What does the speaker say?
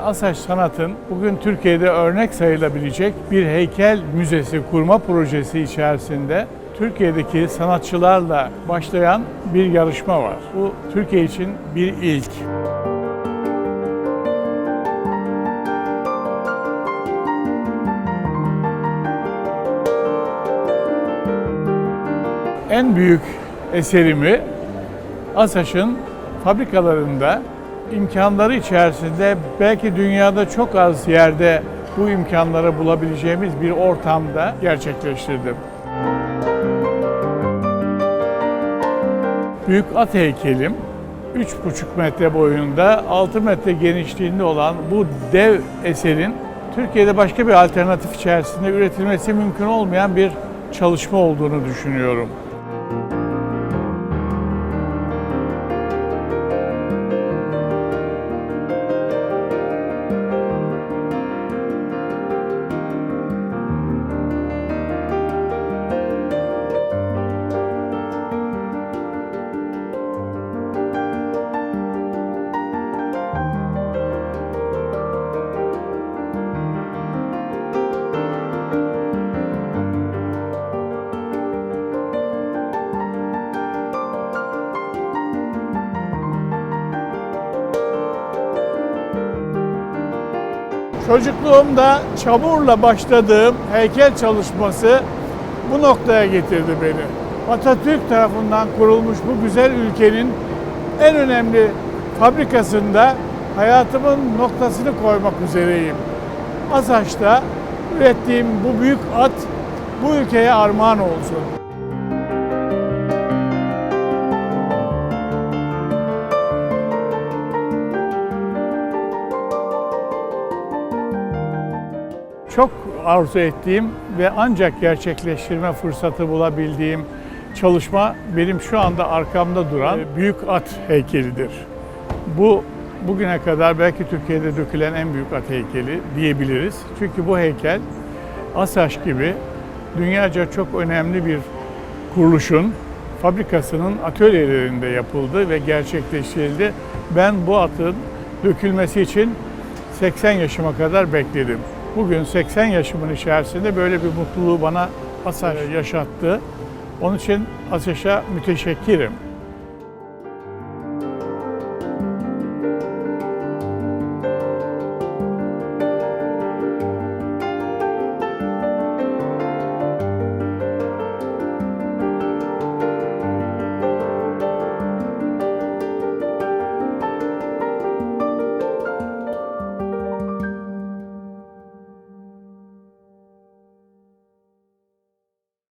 Asaş Sanat'ın bugün Türkiye'de örnek sayılabilecek bir heykel müzesi kurma projesi içerisinde Türkiye'deki sanatçılarla başlayan bir yarışma var. Bu Türkiye için bir ilk. En büyük eserimi Asaş'ın fabrikalarında imkanları içerisinde belki dünyada çok az yerde bu imkanları bulabileceğimiz bir ortamda gerçekleştirdim. Büyük at heykelim 3,5 metre boyunda 6 metre genişliğinde olan bu dev eserin Türkiye'de başka bir alternatif içerisinde üretilmesi mümkün olmayan bir çalışma olduğunu düşünüyorum. Çocukluğumda çamurla başladığım heykel çalışması bu noktaya getirdi beni. Atatürk tarafından kurulmuş bu güzel ülkenin en önemli fabrikasında hayatımın noktasını koymak üzereyim. Asaç'ta ürettiğim bu büyük at bu ülkeye armağan olsun. Çok arzu ettiğim ve ancak gerçekleştirme fırsatı bulabildiğim çalışma benim şu anda arkamda duran büyük at heykelidir. Bu bugüne kadar belki Türkiye'de dökülen en büyük at heykeli diyebiliriz. Çünkü bu heykel Asaş gibi dünyaca çok önemli bir kuruluşun fabrikasının atölyelerinde yapıldı ve gerçekleştirildi. Ben bu atın dökülmesi için 80 yaşıma kadar bekledim. Bugün 80 yaşımın içerisinde böyle bir mutluluğu bana Asaş yaşattı. Onun için Asaş'a müteşekkirim.